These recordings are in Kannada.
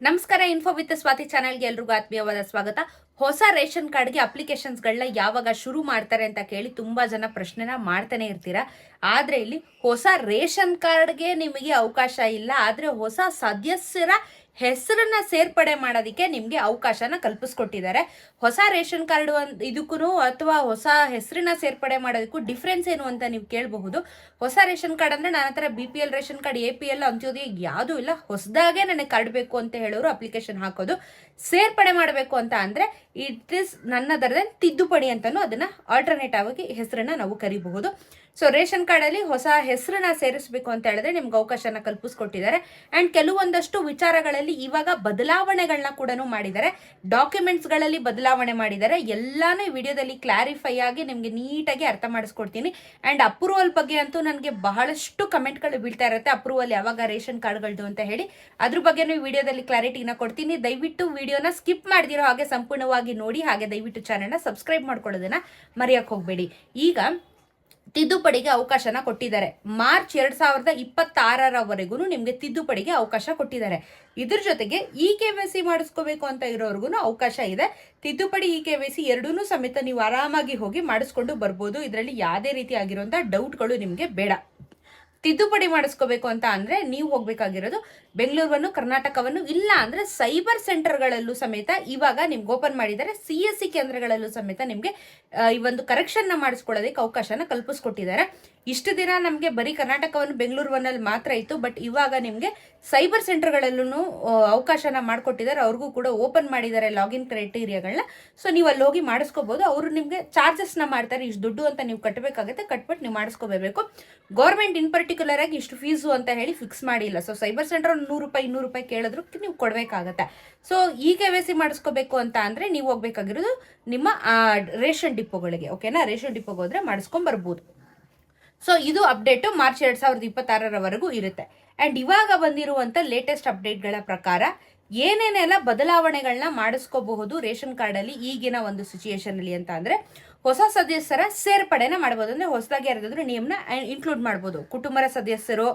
ನಮಸ್ಕಾರ ಇನ್ಫೋ ವಿತ್ ಸ್ವಾತಿ ಚಾನಲ್ಗೆ ಎಲ್ರಿಗೂ ಆತ್ಮೀಯವಾದ ಸ್ವಾಗತ. ಹೊಸ ರೇಷನ್ ಕಾರ್ಡ್ಗೆ ಅಪ್ಲಿಕೇಶನ್ಸ್ಗಳನ್ನ ಯಾವಾಗ ಶುರು ಮಾಡ್ತಾರೆ ಅಂತ ಕೇಳಿ ತುಂಬಾ ಜನ ಪ್ರಶ್ನೆನ ಮಾಡ್ತಾನೆ ಇರ್ತೀರಾ? ಆದ್ರೆ ಇಲ್ಲಿ ಹೊಸ ರೇಷನ್ ಕಾರ್ಡ್ಗೆ ನಿಮಗೆ ಅವಕಾಶ ಇಲ್ಲ, ಆದ್ರೆ ಹೊಸ ಸದಸ್ಯರ ಹೆಸರನ್ನ ಸೇರ್ಪಡೆ ಮಾಡೋದಕ್ಕೆ ನಿಮಗೆ ಅವಕಾಶನ ಕಲ್ಪಿಸ್ಕೊಟ್ಟಿದ್ದಾರೆ. ಹೊಸ ರೇಷನ್ ಕಾರ್ಡ್ ಇದಕ್ಕೂ ಅಥವಾ ಹೊಸ ಹೆಸರಿನ ಸೇರ್ಪಡೆ ಮಾಡೋದಕ್ಕೂ ಡಿಫ್ರೆನ್ಸ್ ಏನು ಅಂತ ನೀವು ಕೇಳಬಹುದು. ಹೊಸ ರೇಷನ್ ಕಾರ್ಡ್ ಅಂದ್ರೆ ನನ್ನ ಹತ್ರ B P L ration card A P L Antyodaya ಯಾವುದೂ ಇಲ್ಲ. ಹೊಸದಾಗೆ ನನಗೆ ಕಾರ್ಡ್ ಬೇಕು ಅಂತ ಹೇಳೋರು ಅಪ್ಲಿಕೇಶನ್ ಹಾಕೋದು. ಸೇರ್ಪಡೆ ಮಾಡಬೇಕು ಅಂತ ಅಂದ್ರೆ ಇಟ್ ಇಸ್ ನನ್ನ ದರದಲ್ಲಿ ತಿದ್ದುಪಡಿ ಅಂತಾನು ಅದನ್ನ ಆಲ್ಟರ್ನೇಟ್ ಆಗಿ ಹೆಸರನ್ನ ನಾವು ಕರಿಬಹುದು. ಸೊ ರೇಷನ್ ಕಾರ್ಡ್ ಅಲ್ಲಿ ಹೊಸ ಹೆಸರನ್ನ ಸೇರಿಸಬೇಕು ಅಂತ ಹೇಳಿದ್ರೆ ನಿಮ್ಗೆ ಅವಕಾಶನ ಕಲ್ಪಿಸ್ಕೊಟ್ಟಿದ್ದಾರೆ. ಅಂಡ್ ಕೆಲವೊಂದಷ್ಟು ವಿಚಾರಗಳಲ್ಲಿ ಇವಾಗ ಬದಲಾವಣೆಗಳನ್ನ ಕೂಡ ಮಾಡಿದ್ದಾರೆ. ಡಾಕ್ಯುಮೆಂಟ್ಸ್ಗಳಲ್ಲಿ ಬದಲಾವಣೆ ಮಾಡಿದ್ದಾರೆ. ಎಲ್ಲಾನು ಈ ವಿಡಿಯೋದಲ್ಲಿ ಕ್ಲಾರಿಫೈ ಆಗಿ ನಿಮಗೆ ನೀಟಾಗಿ ಅರ್ಥ ಮಾಡಿಸ್ಕೊಡ್ತೀನಿ. ಅಂಡ್ ಅಪ್ರೂವಲ್ ಬಗ್ಗೆ ಅಂತೂ ನನಗೆ ಬಹಳಷ್ಟು ಕಮೆಂಟ್ಗಳು ಬೀಳ್ತಾ ಇರುತ್ತೆ. ಅಪ್ರೂವಲ್ ಯಾವಾಗ ರೇಷನ್ ಕಾರ್ಡ್ಗಳದ್ದು ಅಂತ ಹೇಳಿ. ಅದ್ರ ಬಗ್ಗೆನೂ ಈ ವಿಡಿಯೋದಲ್ಲಿ ಕ್ಲಾರಿಟಿನ ಕೊಡ್ತೀನಿ. ದಯವಿಟ್ಟು ವಿಡಿಯೋನ ಸ್ಕಿಪ್ ಮಾಡಿದಿರೋ ಹಾಗೆ ಸಂಪೂರ್ಣವಾಗಿ ನೋಡಿ. ಹಾಗೆ ದಯವಿಟ್ಟು ಚಾನೆಲ್ನ ಸಬ್ಸ್ಕ್ರೈಬ್ ಮಾಡ್ಕೊಳ್ಳೋದನ್ನ ಮರೆಯೋಕೆ ಹೋಗಬೇಡಿ. ಈಗ ತಿದ್ದುಪಡಿಗೆ ಅವಕಾಶನ ಕೊಟ್ಟಿದ್ದಾರೆ. ಮಾರ್ಚ್ ಎರಡ್ ಸಾವಿರದ ಇಪ್ಪತ್ತಾರರವರೆಗೂ ನಿಮಗೆ ತಿದ್ದುಪಡಿಗೆ ಅವಕಾಶ ಕೊಟ್ಟಿದ್ದಾರೆ. ಇದ್ರ ಜೊತೆಗೆ ಇ ಕೆ ವೈ ಸಿ ಮಾಡಿಸ್ಕೋಬೇಕು ಅಂತ ಇರೋರ್ಗು ಅವಕಾಶ ಇದೆ. ತಿದ್ದುಪಡಿ ಇ ಕೆ ವೈ ಸಿ ಎರಡೂ ಸಮೇತ ನೀವು ಆರಾಮಾಗಿ ಹೋಗಿ ಮಾಡಿಸ್ಕೊಂಡು ಬರ್ಬೋದು. ಇದರಲ್ಲಿ ಯಾವುದೇ ರೀತಿ ಆಗಿರುವಂಥ ಡೌಟ್ಗಳು ನಿಮಗೆ ಬೇಡ. ತಿದ್ದುಪಡಿ ಮಾಡಿಸ್ಕೋಬೇಕು ಅಂತ ಅಂದರೆ ನೀವು ಹೋಗ್ಬೇಕಾಗಿರೋದು ಬೆಂಗಳೂರನ್ನು ಕರ್ನಾಟಕವನ್ನು ಇಲ್ಲ ಅಂದ್ರೆ ಸೈಬರ್ ಸೆಂಟರ್ಗಳಲ್ಲೂ ಸಮೇತ ಇವಾಗ ನಿಮ್ಗೆ ಓಪನ್ ಮಾಡಿದ್ದಾರೆ ಸಿ ಎಸ್ ಸಿ ಕೇಂದ್ರಗಳಲ್ಲೂ ಸಮೇತ ನಿಮಗೆ ಈ ಒಂದು ಕರೆಕ್ಷನ್ನ ಮಾಡಿಸ್ಕೊಳ್ಳೋದಕ್ಕೆ ಅವಕಾಶನ ಕಲ್ಪಿಸ್ಕೊಟ್ಟಿದ್ದಾರೆ. ಇಷ್ಟು ದಿನ ನಮಗೆ ಬರೀ ಕರ್ನಾಟಕವನ್ನು ಬೆಂಗಳೂರು ಮಾತ್ರ ಇತ್ತು ಬಟ್ ಇವಾಗ ನಿಮಗೆ ಸೈಬರ್ ಸೆಂಟರ್ಗಳಲ್ಲೂ ಅವಕಾಶನ ಮಾಡಿಕೊಟ್ಟಿದ್ದಾರೆ. ಅವ್ರಿಗೂ ಕೂಡ ಓಪನ್ ಮಾಡಿದ್ದಾರೆ ಲಾಗಿನ್ ಕ್ರೈಟೀರಿಯಾಗಳನ್ನ ಸೊ ನೀವು ಅಲ್ಲಿ ಹೋಗಿ ಮಾಡಿಸ್ಕೋಬೋದು. ಅವರು ನಿಮಗೆ ಚಾರ್ಜಸ್ನ ಮಾಡ್ತಾರೆ. ಇಷ್ಟು ದುಡ್ಡು ಅಂತ ನೀವು ಕಟ್ಟಬೇಕಾಗುತ್ತೆ ಕಟ್ಬಿಟ್ಟು ನೀವು ಮಾಡಿಸ್ಕೋಬೇಕು. ಗೌರ್ಮೆಂಟ್ ಇನ್ ಪರ್ಟಿಕ್ಯುಲರ್ ಆಗಿ ಇಷ್ಟು ಫೀಸು ಅಂತ ಹೇಳಿ ಫಿಕ್ಸ್ ಮಾಡಿಲ್ಲ. ಸೊ ಸೈಬರ್ ಸೆಂಟರ್ ನೂರು ರೂಪಾಯಿ, ಇನ್ನೂರು ರೂಪಾಯಿ ಕೇಳಿದ್ರು ನೀವು ಕೊಡಬೇಕಾಗತ್ತೆ. ಸೊ ಈ ಕೆ ವೈ ಸಿ ಮಾಡಿಸ್ಕೋಬೇಕು ಅಂತ ಅಂದರೆ ನೀವು ಹೋಗ್ಬೇಕಾಗಿರೋದು ನಿಮ್ಮ ರೇಷನ್ ಡಿಪೋಗಳಿಗೆ ಓಕೆನಾ ರೇಷನ್ ಡಿಪೋಗೆ ಹೋದ್ರೆ ಮಾಡಿಸ್ಕೊಂಡ್ ಬರ್ಬೋದು. ಸೊ ಇದು ಅಪ್ಡೇಟು ಮಾರ್ಚ್ ಎರಡು ಸಾವಿರದ ಇಪ್ಪತ್ತಾರರವರೆಗೂ ಇರುತ್ತೆ. ಅಂಡ್ ಇವಾಗ ಬಂದಿರುವಂತ ಲೇಟೆಸ್ಟ್ ಅಪ್ಡೇಟ್ಗಳ ಪ್ರಕಾರ ಏನೇನೆಲ್ಲ ಬದಲಾವಣೆಗಳನ್ನ ಮಾಡಿಸ್ಕೋಬಹುದು ರೇಷನ್ ಕಾರ್ಡ್ ಅಲ್ಲಿ ಈಗಿನ ಒಂದು ಸಿಚುಯೇಷನ್ ಅಲ್ಲಿ ಅಂತ ಅಂದ್ರೆ, ಹೊಸ ಸದಸ್ಯರ ಸೇರ್ಪಡೆನ ಮಾಡಬಹುದು ಅಂದ್ರೆ ಹೊಸದಾಗಿ ಯಾರಾದ್ರೂ ನಿಯಮನ ಇನ್ಕ್ಲೂಡ್ ಮಾಡ್ಬೋದು. ಕುಟುಂಬರ ಸದಸ್ಯರು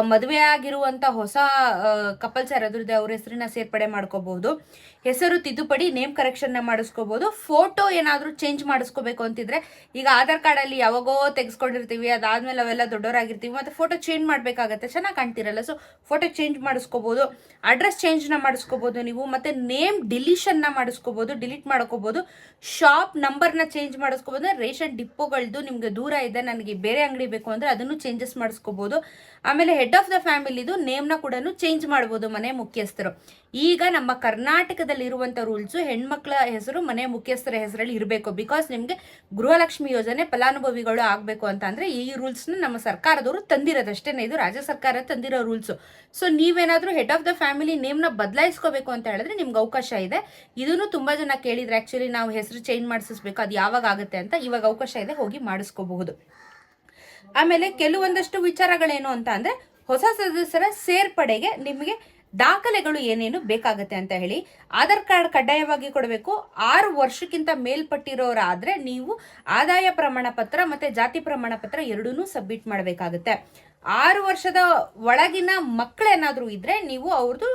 ಮದುವೆ ಆಗಿರುವಂತ ಹೊಸ ಕಪಲ್ಸ್ ಯಾರಾದ್ರೂ ಇದೆ ಅವ್ರ ಹೆಸರಿನ ಸೇರ್ಪಡೆ ಮಾಡ್ಕೋಬಹುದು. ಹೆಸರು ತಿದ್ದುಪಡಿ, ನೇಮ್ ಕರೆಕ್ಷನ್ನ ಮಾಡಿಸ್ಕೋಬಹುದು. ಫೋಟೋ ಏನಾದ್ರೂ ಚೇಂಜ್ ಮಾಡಿಸ್ಕೋಬೇಕು ಅಂತಿದ್ರೆ, ಈಗ ಆಧಾರ್ ಕಾರ್ಡ್ ಅಲ್ಲಿ ಯಾವಾಗೋ ತೆಗೆಸ್ಕೊಂಡಿರ್ತೀವಿ, ಅದಾದ್ಮೇಲೆ ಅವೆಲ್ಲ ದೊಡ್ಡವರಾಗಿರ್ತೀವಿ, ಮತ್ತೆ ಫೋಟೋ ಚೇಂಜ್ ಮಾಡ್ಬೇಕಾಗತ್ತೆ. ಚೆನ್ನಾಗಿ ಕಾಣ್ತಿರಲ್ಲ. ಸೊ ಫೋಟೋ ಚೇಂಜ್ ಮಾಡಿಸ್ಕೋಬಹುದು. ಅಡ್ರೆಸ್ ಚೇಂಜ್ನ ಮಾಡಿಸ್ಕೋಬಹುದು ನೀವು, ಮತ್ತೆ ನೇಮ್ ಡಿಲೀಷನ್ನ ಮಾಡಿಸ್ಕೋಬಹುದು ಡಿಲೀಟ್ ಮಾಡ್ಕೋಬೋದು, ಶಾಪ್ ನಂಬರ್ನ ಚೇಂಜ್ ಮಾಡಿಸ್ಕೋಬಹುದು ರೇಷನ್ ಡಿಪೋಗಳದ್ದು ನಿಮ್ಗೆ ದೂರ ಇದೆ, ನನಗೆ ಬೇರೆ ಅಂಗಡಿ ಬೇಕು ಅಂದ್ರೆ ಅದನ್ನು ಚೇಂಜಸ್ ಮಾಡಿಸ್ಕೋಬಹುದು ಆಮೇಲೆ ಹೆಡ್ ಆಫ್ ದ ಫ್ಯಾಮಿಲಿದು ನೇಮ್ನ ಕೂಡ ಚೇಂಜ್ ಮಾಡಬಹುದು ಮನೆ ಮುಖ್ಯಸ್ಥರು. ಈಗ ನಮ್ಮ ಕರ್ನಾಟಕದಲ್ಲಿ ಇರುವಂತ ರೂಲ್ಸ್ ಹೆಣ್ಮಕ್ಳ ಹೆಸರು, ಮನೆ ಮುಖ್ಯಸ್ಥರ ಹೆಸರಲ್ಲಿ ಇರಬೇಕು. ಬಿಕಾಸ್ ನಿಮಗೆ ಗೃಹಲಕ್ಷ್ಮಿ ಯೋಜನೆ ಫಲಾನುಭವಿಗಳು ಆಗಬೇಕು ಅಂತ ಅಂದ್ರೆ ಈ ರೂಲ್ಸ್ನ ನಮ್ಮ ಸರ್ಕಾರದವರು ತಂದಿರೋದಷ್ಟೇನೆ. ಇದು ರಾಜ್ಯ ಸರ್ಕಾರ ತಂದಿರೋ ರೂಲ್ಸ್ ಸೊ ನೀವೇನಾದರೂ ಹೆಡ್ ಆಫ್ ದ ಫ್ಯಾಮಿಲಿ ನೇಮ್ನ ಬದಲಾಯಿಸ್ಕೋಬೇಕು ಅಂತ ಹೇಳಿದ್ರೆ ನಿಮ್ಗೆ ಅವಕಾಶ ಇದೆ. ಇದನ್ನು ತುಂಬಾ ಜನ ಕೇಳಿದರೆ ಆ್ಯಕ್ಚುಲಿ ನಾವು ಹೆಸರು ಚೇಂಜ್ ಮಾಡಿಸ್ಬೇಕು ಅದು ಯಾವಾಗ ಆಗುತ್ತೆ ಅಂತ ಇವಾಗ ಅವಕಾಶ ಇದೆ, ಹೋಗಿ ಮಾಡಿಸ್ಕೋಬಹುದು. ಆಮೇಲೆ ಕೆಲವೊಂದಷ್ಟು ವಿಚಾರಗಳೇನು ಅಂತ ಅಂದರೆ ಹೊಸ ಸದಸ್ಯರ ಸೇರ್ಪಡೆಗೆ ನಿಮಗೆ ದಾಖಲೆಗಳು ಏನೇನು ಬೇಕಾಗುತ್ತೆ ಅಂತ ಹೇಳಿ ಆಧಾರ್ ಕಾರ್ಡ್ ಕಡ್ಡಾಯವಾಗಿ ಕೊಡಬೇಕು. ಆರು ವರ್ಷಕ್ಕಿಂತ ಮೇಲ್ಪಟ್ಟಿರೋರಾದ್ರೆ ನೀವು ಆದಾಯ ಪ್ರಮಾಣ ಪತ್ರ ಮತ್ತೆ ಜಾತಿ ಪ್ರಮಾಣ ಪತ್ರ ಎರಡೂ ಸಬ್ಮಿಟ್ ಮಾಡಬೇಕಾಗುತ್ತೆ. ಆರು ವರ್ಷದ ಒಳಗಿನ ಮಕ್ಕಳೇನಾದರೂ ಇದ್ರೆ ನೀವು ಅವ್ರದ್ದು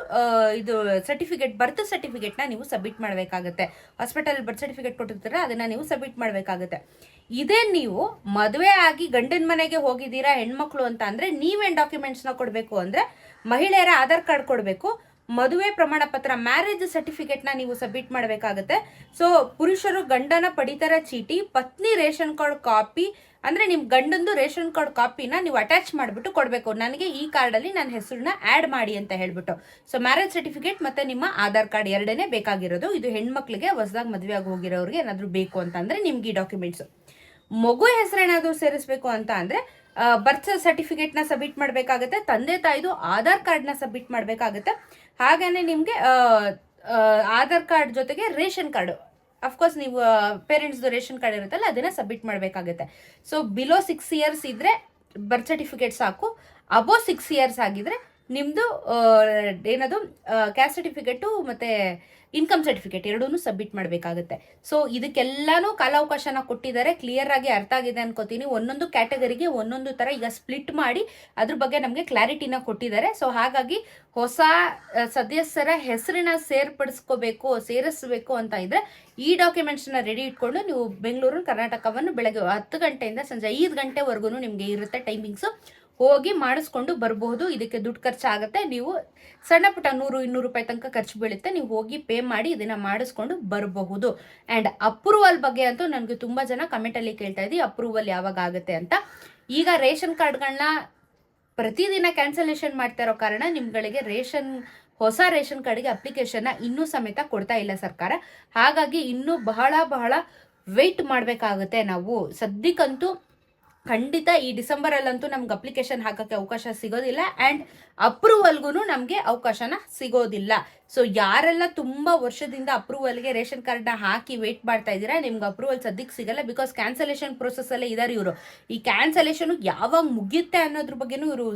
ಇದು ಸರ್ಟಿಫಿಕೇಟ್ ಬರ್ತ್ ಸರ್ಟಿಫಿಕೇಟ್ನ ನೀವು ಸಬ್ಮಿಟ್ ಮಾಡಬೇಕಾಗುತ್ತೆ. ಹಾಸ್ಪಿಟಲ್ ಬರ್ತ್ ಸರ್ಟಿಫಿಕೇಟ್ ಕೊಟ್ಟಿರ್ತಾರೆ, ಅದನ್ನ ನೀವು ಸಬ್ಮಿಟ್ ಮಾಡಬೇಕಾಗುತ್ತೆ. ಇದೇ ನೀವು ಮದುವೆ ಆಗಿ ಗಂಡನ ಮನೆಗೆ ಹೋಗಿದ್ದೀರಾ, ಹೆಣ್ಮಕ್ಳು ಅಂತ ಅಂದರೆ ನೀವೇನು ಡಾಕ್ಯುಮೆಂಟ್ಸ್ನ ಕೊಡಬೇಕು ಅಂದ್ರೆ ಮಹಿಳೆಯರ ಆಧಾರ್ ಕಾರ್ಡ್ ಕೊಡಬೇಕು. ಮದುವೆ ಪ್ರಮಾಣ ಪತ್ರ ಮ್ಯಾರೇಜ್ ಸರ್ಟಿಫಿಕೇಟ್ನ ನೀವು ಸಬ್ಮಿಟ್ ಮಾಡಬೇಕಾಗುತ್ತೆ. ಸೊ ಪುರುಷರು ಗಂಡನ ಪಡಿತರ ಚೀಟಿ, ಪತ್ನಿ ರೇಷನ್ ಕಾರ್ಡ್ ಕಾಪಿ ಅಂದ್ರೆ ನಿಮ್ಮ ಗಂಡಂದು ರೇಷನ್ ಕಾರ್ಡ್ ಕಾಪಿನ ನೀವು ಅಟ್ಯಾಚ್ ಮಾಡಿಬಿಟ್ಟು ಕೊಡಬೇಕು. ನನಗೆ ಈ ಕಾರ್ಡಲ್ಲಿ ನನ್ನ ಹೆಸರನ್ನ ಆ್ಯಡ್ ಮಾಡಿ ಅಂತ ಹೇಳ್ಬಿಟ್ಟು. ಸೊ ಮ್ಯಾರೇಜ್ ಸರ್ಟಿಫಿಕೇಟ್ ಮತ್ತೆ ನಿಮ್ಮ ಆಧಾರ್ ಕಾರ್ಡ್ ಎರಡನೇ ಬೇಕಾಗಿರೋದು. ಇದು ಹೆಣ್ಮಕ್ಳಿಗೆ ಹೊಸದಾಗಿ ಮದುವೆ ಆಗಿ ಹೋಗಿರೋರಿಗೆ ಏನಾದರೂ ಬೇಕು ಅಂತಂದರೆ ನಿಮ್ಗೆ ಈ ಡಾಕ್ಯುಮೆಂಟ್ಸ್ ಮಗು ಹೆಸರೇನಾದರೂ ಸೇರಿಸಬೇಕು ಅಂತ ಅಂದರೆ ಬರ್ತ್ ಸರ್ಟಿಫಿಕೇಟ್ನ ಸಬ್ಮಿಟ್ ಮಾಡಬೇಕಾಗುತ್ತೆ, ತಂದೆ ತಾಯಿದು ಆಧಾರ್ ಕಾರ್ಡ್ನ ಸಬ್ಮಿಟ್ ಮಾಡಬೇಕಾಗುತ್ತೆ. ಹಾಗೇ ನಿಮಗೆ ಆಧಾರ್ ಕಾರ್ಡ್ ಜೊತೆಗೆ ರೇಷನ್ ಕಾರ್ಡ್ ಅಫ್ಕೋರ್ಸ್ ನೀವು ಪೇರೆಂಟ್ಸ್ದು ರೇಷನ್ ಕಾರ್ಡ್ ಇರುತ್ತಲ್ಲ, ಅದನ್ನ ಸಬ್ಮಿಟ್ ಮಾಡಬೇಕಾಗುತ್ತೆ. ಸೊ ಬಿಲೋ ಸಿಕ್ಸ್ ಇಯರ್ಸ್ ಇದ್ರೆ ಬರ್ತ್ ಸರ್ಟಿಫಿಕೇಟ್ ಸಾಕು ಅಬೋ ಸಿಕ್ಸ್ ಇಯರ್ಸ್ ಆಗಿದ್ರೆ ನಿಮ್ಮದು ಏನದು ಕ್ಯಾಸ್ಟ್ ಸರ್ಟಿಫಿಕೇಟು ಮತ್ತು ಇನ್ಕಮ್ ಸರ್ಟಿಫಿಕೇಟ್ ಎರಡೂ ಸಬ್ಮಿಟ್ ಮಾಡಬೇಕಾಗುತ್ತೆ. ಸೊ ಇದಕ್ಕೆಲ್ಲಾನು ಕಾಲಾವಕಾಶನ ಕೊಟ್ಟಿದ್ದಾರೆ. ಕ್ಲಿಯರ್ ಆಗಿ ಅರ್ಥ ಆಗಿದೆ ಅನ್ಕೋತೀನಿ. ಒಂದೊಂದು ಕ್ಯಾಟಗರಿಗೆ ಒಂದೊಂದು ಥರ ಈಗ ಸ್ಪ್ಲಿಟ್ ಮಾಡಿ ಅದ್ರ ಬಗ್ಗೆ ನಮಗೆ ಕ್ಲಾರಿಟಿನ ಕೊಟ್ಟಿದ್ದಾರೆ. ಸೊ ಹಾಗಾಗಿ ಹೊಸ ಸದಸ್ಯರ ಹೆಸರಿನ ಸೇರ್ಪಡಿಸ್ಕೋಬೇಕು, ಸೇರಿಸಬೇಕು ಅಂತ ಇದ್ದರೆ ಈ ಡಾಕ್ಯುಮೆಂಟ್ಸ್ನ ರೆಡಿ ಇಟ್ಕೊಂಡು ನೀವು ಬೆಂಗಳೂರು, ಕರ್ನಾಟಕವನ್ನು ಬೆಳಗ್ಗೆ ಹತ್ತು ಗಂಟೆಯಿಂದ ಸಂಜೆ ಐದು ಗಂಟೆವರೆಗೂ ನಿಮಗೆ ಇರುತ್ತೆ ಟೈಮಿಂಗ್ಸು ಹೋಗಿ ಮಾಡಿಸ್ಕೊಂಡು ಬರಬಹುದು ಇದಕ್ಕೆ ದುಡ್ಡು ಖರ್ಚಾಗುತ್ತೆ. ನೀವು ಸಣ್ಣ ಪುಟ್ಟ ನೂರು, ಇನ್ನೂರು ರೂಪಾಯಿ ತನಕ ಖರ್ಚು ಬೀಳುತ್ತೆ. ನೀವು ಹೋಗಿ ಪೇ ಮಾಡಿ ಇದನ್ನ ಮಾಡಿಸ್ಕೊಂಡು ಬರಬಹುದು. ಆ್ಯಂಡ್ ಅಪ್ರೂವಲ್ ಬಗ್ಗೆ ಅಂತೂ ನನಗೆ ತುಂಬ ಜನ ಕಮೆಂಟಲ್ಲಿ ಕೇಳ್ತಾ ಇದ್ದೀವಿ ಅಪ್ರೂವಲ್ ಯಾವಾಗ ಆಗುತ್ತೆ ಅಂತ? ಈಗ ರೇಷನ್ ಕಾರ್ಡ್ಗಳನ್ನ ಪ್ರತಿದಿನ ಕ್ಯಾನ್ಸಲೇಷನ್ ಮಾಡ್ತಾ ಇರೋ ಕಾರಣ ನಿಮ್ಗಳಿಗೆ ರೇಷನ್, ಹೊಸ ರೇಷನ್ ಕಾರ್ಡ್ಗೆ ಅಪ್ಲಿಕೇಶನ್ನ ಇನ್ನೂ ಸಮೇತ ಕೊಡ್ತಾ ಇಲ್ಲ ಸರ್ಕಾರ. ಹಾಗಾಗಿ ಇನ್ನೂ ಬಹಳ ಬಹಳ ವೆಯ್ಟ್ ಮಾಡಬೇಕಾಗುತ್ತೆ ನಾವು. ಸದ್ಯಕ್ಕಂತೂ ಖಂಡಿತ ಈ ಡಿಸೆಂಬರಲ್ಲಂತೂ ನಮ್ಗೆ ಅಪ್ಲಿಕೇಶನ್ ಹಾಕೋಕ್ಕೆ ಅವಕಾಶ ಸಿಗೋದಿಲ್ಲ ಆ್ಯಂಡ್ ಅಪ್ರೂವಲ್ಗೂ ನಮಗೆ ಅವಕಾಶನ ಸಿಗೋದಿಲ್ಲ. ಸೊ ಯಾರೆಲ್ಲ ತುಂಬ ವರ್ಷದಿಂದ ಅಪ್ರೂವಲ್ಗೆ ರೇಷನ್ ಕಾರ್ಡ್ನ ಹಾಕಿ ವೇಟ್ ಮಾಡ್ತಾ ಇದ್ದೀರಾ, ನಿಮ್ಗೆ ಅಪ್ರೂವಲ್ ಸದ್ಯಕ್ಕೆ ಸಿಗಲ್ಲ ಬಿಕಾಸ್ ಕ್ಯಾನ್ಸಲೇಷನ್ ಪ್ರೊಸೆಸ್ಸಲ್ಲೇ ಇದ್ದಾರೆ ಇವರು. ಈ ಕ್ಯಾನ್ಸಲೇಷನ್ ಯಾವಾಗ ಮುಗಿಯುತ್ತೆ ಅನ್ನೋದ್ರ ಬಗ್ಗೆನೂ ಇವರು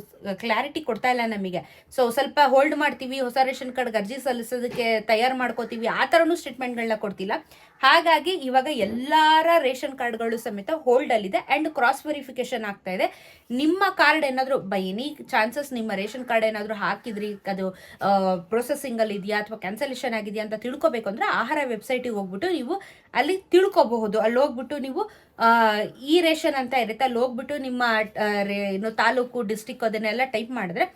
ಕ್ಲಾರಿಟಿ ಕೊಡ್ತಾ ಇಲ್ಲ ನಮಗೆ. ಸೊ ಸ್ವಲ್ಪ ಹೋಲ್ಡ್ ಮಾಡ್ತೀವಿ, ಹೊಸ ರೇಷನ್ ಕಾರ್ಡ್ಗೆ ಅರ್ಜಿ ಸಲ್ಲಿಸೋದಕ್ಕೆ ತಯಾರು ಮಾಡ್ಕೋತೀವಿ, ಆ ಥರನೂ ಸ್ಟೇಟ್ಮೆಂಟ್ಗಳನ್ನ ಕೊಡ್ತಿಲ್ಲ. ಹಾಗಾಗಿ ಇವಾಗ ಎಲ್ಲರ ರೇಷನ್ ಕಾರ್ಡ್ಗಳು ಸಮೇತ ಹೋಲ್ಡ್ ಅಲ್ಲಿದೆ ಅಂಡ್ ಕ್ರಾಸ್ ವೆರಿಫಿಕೇಶನ್ ಆಗ್ತಾ ಇದೆ. ನಿಮ್ಮ ಕಾರ್ಡ್ ಏನಾದರೂ ಬೈ ಎನಿ ಚಾನ್ಸಸ್ ನಿಮ್ಮ ರೇಷನ್ ಕಾರ್ಡ್ ಏನಾದರೂ ಹಾಕಿದ್ರಿ, ಅದು ಪ್ರೊಸೆಸಿಂಗ್ ಅಲ್ಲಿ ಇದೆಯಾ ಅಥವಾ ಕ್ಯಾನ್ಸಲೇಷನ್ ಆಗಿದೆಯಾ ಅಂತ ತಿಳ್ಕೊಬೇಕು ಅಂದ್ರೆ ಆಹಾರ ವೆಬ್ಸೈಟಿಗೆ ಹೋಗ್ಬಿಟ್ಟು ನೀವು ಅಲ್ಲಿ ತಿಳ್ಕೊಬಹುದು. ಅಲ್ಲಿ ಹೋಗ್ಬಿಟ್ಟು ನೀವು ಈ ರೇಷನ್ ಅಂತ ಇರುತ್ತೆ. ಅಲ್ಲಿ ಹೋಗ್ಬಿಟ್ಟು ನಿಮ್ಮ ಏನು ತಾಲೂಕು ಡಿಸ್ಟಿಕ್ ಅದನ್ನೆಲ್ಲ ಟೈಪ್ ಮಾಡಿದ್ರೆ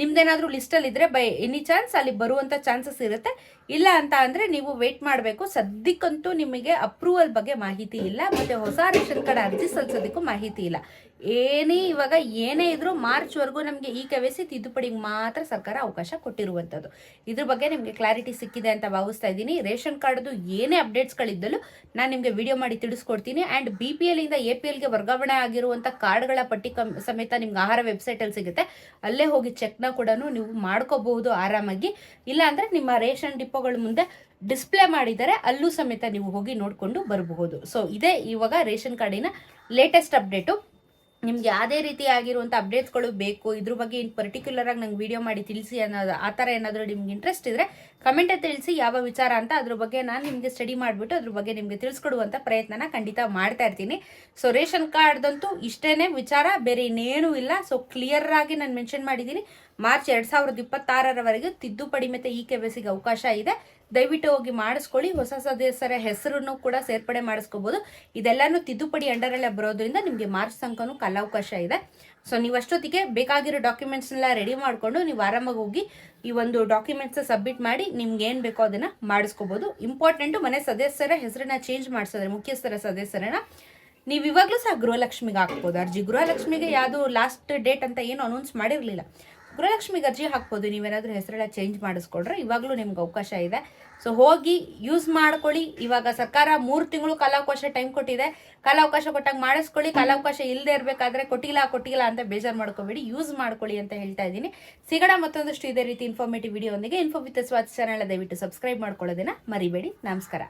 ನಿಮ್ದೇನಾದ್ರೂ ಲಿಸ್ಟಲ್ಲಿ ಇದ್ರೆ ಬೈ ಎನಿ ಚಾನ್ಸ್ ಅಲ್ಲಿ ಬರುವಂತ ಚಾನ್ಸಸ್ ಇರುತ್ತೆ. ಇಲ್ಲ ಅಂತ ಅಂದ್ರೆ ನೀವು ವೇಟ್ ಮಾಡಬೇಕು. ಸದ್ಯಕ್ಕಂತೂ ನಿಮಗೆ ಅಪ್ರೂವಲ್ ಬಗ್ಗೆ ಮಾಹಿತಿ ಇಲ್ಲ. ಮತ್ತೆ ಹೊಸ ರೇಷನ್ ಕಾರ್ಡ್ ಅರ್ಜಿ ಸಲ್ಲಿಸೋದಕ್ಕೂ ಮಾಹಿತಿ ಇಲ್ಲ. ಏನೇ ಇವಾಗ ಏನೇ ಇದ್ರೂ ಮಾರ್ಚ್ವರೆಗೂ ನಮಗೆ ಈ ಕೆ ಸಿ ತಿದ್ದುಪಡಿಗೆ ಮಾತ್ರ ಸರ್ಕಾರ ಅವಕಾಶ ಕೊಟ್ಟಿರುವಂಥದ್ದು. ಇದ್ರ ಬಗ್ಗೆ ನಿಮಗೆ ಕ್ಲಾರಿಟಿ ಸಿಕ್ಕಿದೆ ಅಂತ ಭಾವಿಸ್ತಾ ಇದ್ದೀನಿ. ರೇಷನ್ ಕಾರ್ಡ್ದು ಏನೇ ಅಪ್ಡೇಟ್ಸ್ಗಳಿದ್ದಲು ನಾನು ನಿಮಗೆ ವಿಡಿಯೋ ಮಾಡಿ ತಿಳಿಸ್ಕೊಡ್ತೀನಿ. ಆ್ಯಂಡ್ ಬಿ ಪಿ ಎಲ್ಲಿಂದ ಎ ಪಿ ಎಲ್ಗೆ ವರ್ಗಾವಣೆ ಆಗಿರುವಂಥ ಕಾರ್ಡ್ಗಳ ಪಟ್ಟಿ ಕಮ್ ಸಮೇತ ನಿಮ್ಗೆ ಆಹಾರ ವೆಬ್ಸೈಟಲ್ಲಿ ಸಿಗುತ್ತೆ. ಅಲ್ಲೇ ಹೋಗಿ ಚೆಕ್ನ ಕೂಡ ನೀವು ಮಾಡ್ಕೋಬಹುದು ಆರಾಮಾಗಿ. ಇಲ್ಲಾಂದರೆ ನಿಮ್ಮ ರೇಷನ್ ಡಿಪೋಗಳ ಮುಂದೆ ಡಿಸ್ಪ್ಲೇ ಮಾಡಿದರೆ ಅಲ್ಲೂ ಸಮೇತ ನೀವು ಹೋಗಿ ನೋಡಿಕೊಂಡು ಬರಬಹುದು. ಸೊ, ಇದೇ ಇವಾಗ ರೇಷನ್ ಕಾರ್ಡಿನ ಲೇಟೆಸ್ಟ್ ಅಪ್ಡೇಟು. ನಿಮ್ಗೆ ಯಾವುದೇ ರೀತಿ ಆಗಿರುವಂಥ ಅಪ್ಡೇಟ್ಸ್ಗಳು ಬೇಕು, ಇದ್ರ ಬಗ್ಗೆ ಪರ್ಟಿಕ್ಯುಲರ್ ಆಗಿ ನಂಗೆ ವಿಡಿಯೋ ಮಾಡಿ ತಿಳಿಸಿ ಅನ್ನೋದು, ಆ ಥರ ಏನಾದರೂ ನಿಮ್ಗೆ ಇಂಟ್ರೆಸ್ಟ್ ಇದ್ರೆ ಕಮೆಂಟ್ ತಿಳಿಸಿ ಯಾವ ವಿಚಾರ ಅಂತ ಅದ್ರ ಬಗ್ಗೆ ನಾನು ನಿಮಗೆ ಸ್ಟಡಿ ಮಾಡಿಬಿಟ್ಟು ಅದ್ರ ಬಗ್ಗೆ ನಿಮಗೆ ತಿಳಿಸ್ಕೊಡುವಂಥ ಪ್ರಯತ್ನನ ಖಂಡಿತ ಮಾಡ್ತಾ ಇರ್ತೀನಿ. ಸೊ ರೇಷನ್ ಕಾರ್ಡ್ದಂತೂ ಇಷ್ಟೇ ವಿಚಾರ, ಬೇರೆ ಇನ್ನೇನೂ ಇಲ್ಲ. ಸೊ ಕ್ಲಿಯರ್ ಆಗಿ ನಾನು ಮೆನ್ಷನ್ ಮಾಡಿದ್ದೀನಿ ಮಾರ್ಚ್ ಎರಡು ಸಾವಿರದ ಇಪ್ಪತ್ತಾರರವರೆಗೆ ತಿದ್ದುಪಡಿ ಮತ್ತು ಇ ಕೆ ಗೆ ಅವಕಾಶ ಇದೆ. ದಯವಿಟ್ಟು ಹೋಗಿ ಮಾಡಿಸ್ಕೊಳ್ಳಿ. ಹೊಸ ಸದಸ್ಯರ ಹೆಸರನ್ನು ಕೂಡ ಸೇರ್ಪಡೆ ಮಾಡಿಸ್ಕೋಬಹುದು ಇದೆಲ್ಲಾನು ತಿದ್ದುಪಡಿ ಅಂಡರಲ್ಲೇ ಬರೋದ್ರಿಂದ ನಿಮಗೆ ಮಾರ್ಚ್ ತನಕನೂ ಕಾಲಾವಕಾಶ ಇದೆ. ಸೊ ನೀವು ಅಷ್ಟೊತ್ತಿಗೆ ಬೇಕಾಗಿರೋ ಡಾಕ್ಯುಮೆಂಟ್ಸ್ನೆಲ್ಲ ರೆಡಿ ಮಾಡಿಕೊಂಡು ನೀವು ಆರಾಮಾಗಿ ಹೋಗಿ ಈ ಒಂದು ಡಾಕ್ಯುಮೆಂಟ್ಸ್ ಸಬ್ಮಿಟ್ ಮಾಡಿ ನಿಮ್ಗೆ ಏನು ಬೇಕೋ ಅದನ್ನು ಮಾಡಿಸ್ಕೋಬೋದು. ಇಂಪಾರ್ಟೆಂಟು ಮನೆ ಸದಸ್ಯರ ಹೆಸರನ್ನ ಚೇಂಜ್ ಮಾಡಿಸಿದ್ರೆ, ಮುಖ್ಯಸ್ಥರ ಸದಸ್ಯರನ್ನ ನೀವು ಇವಾಗಲೂ ಸಹ ಗೃಹಲಕ್ಷ್ಮಿಗೆ ಹಾಕ್ಬೋದು. ಅರ್ಜಿ. ಗೃಹಲಕ್ಷ್ಮಿಗೆ ಯಾವುದು ಲಾಸ್ಟ್ ಡೇಟ್ ಅಂತ ಏನು ಅನೌನ್ಸ್ ಮಾಡಿರಲಿಲ್ಲ. ಗೃಹಲಕ್ಷ್ಮಿಗೆ ಅರ್ಜಿ ಹಾಕ್ಬೋದು. ನೀವೇನಾದರೂ ಹೆಸರೆಲ್ಲ ಚೇಂಜ್ ಮಾಡಿಸ್ಕೊಳ್ರೆ ಇವಾಗಲೂ ನಿಮ್ಗೆ ಅವಕಾಶ ಇದೆ. ಸೊ ಹೋಗಿ ಯೂಸ್ ಮಾಡ್ಕೊಳ್ಳಿ. ಇವಾಗ ಸರ್ಕಾರ ಮೂರು ತಿಂಗಳು ಕಾಲಾವಕಾಶ ಟೈಮ್ ಕೊಟ್ಟಿದೆ. ಕಾಲಾವಕಾಶ ಕೊಟ್ಟಾಗ ಮಾಡಿಸ್ಕೊಳ್ಳಿ. ಕಾಲಾವಕಾಶ ಇಲ್ಲದೆ ಇರಬೇಕಾದ್ರೆ ಕೊಟ್ಟಿಲ್ಲ ಕೊಟ್ಟಿಲ್ಲ ಅಂತ ಬೇಜಾರು ಮಾಡ್ಕೋಬೇಡಿ. ಯೂಸ್ ಮಾಡ್ಕೊಳ್ಳಿ ಅಂತ ಹೇಳ್ತಾ ಇದ್ದೀನಿ. ಸಿಗಡ ಮತ್ತೊಂದಷ್ಟು ಇದೇ ರೀತಿ ಇನ್ಫಾರ್ಮೇಟಿವ್ ವಿಡಿಯೋ ಒಂದಿಗೆ. ಇನ್ಫೋ ವಿತ್ ಚಾನಲ್ ದಯವಿಟ್ಟು ಸಬ್ಸ್ಕ್ರೈಬ್ ಮಾಡ್ಕೊಳ್ಳೋದನ್ನ ಮರಿಬೇಡಿ. ನಮಸ್ಕಾರ.